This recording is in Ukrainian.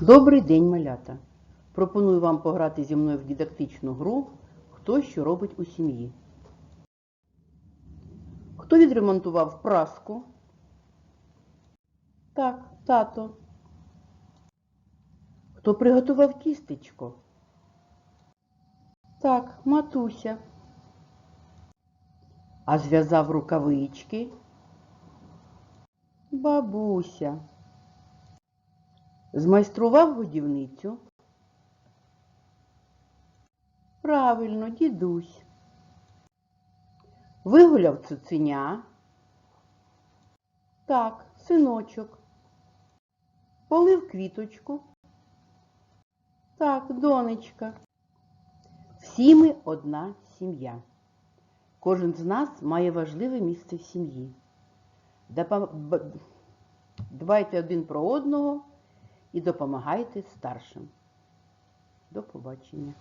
Добрий день, малята! Пропоную вам пограти зі мною в дидактичну гру Хто що робить у сім'ї. Хто відремонтував праску? Так, тато. Хто приготував тістечко? Так, матуся. А зв'язав рукавички? Бабуся. Змайстрував годівницю? Правильно, дідусь. Вигуляв цуценя? Так, синочок. Полив квіточку? Так, донечка. Всі ми одна сім'я. Кожен з нас має важливе місце в сім'ї. Дбайте один про одного і допомагайте старшим. До побачення.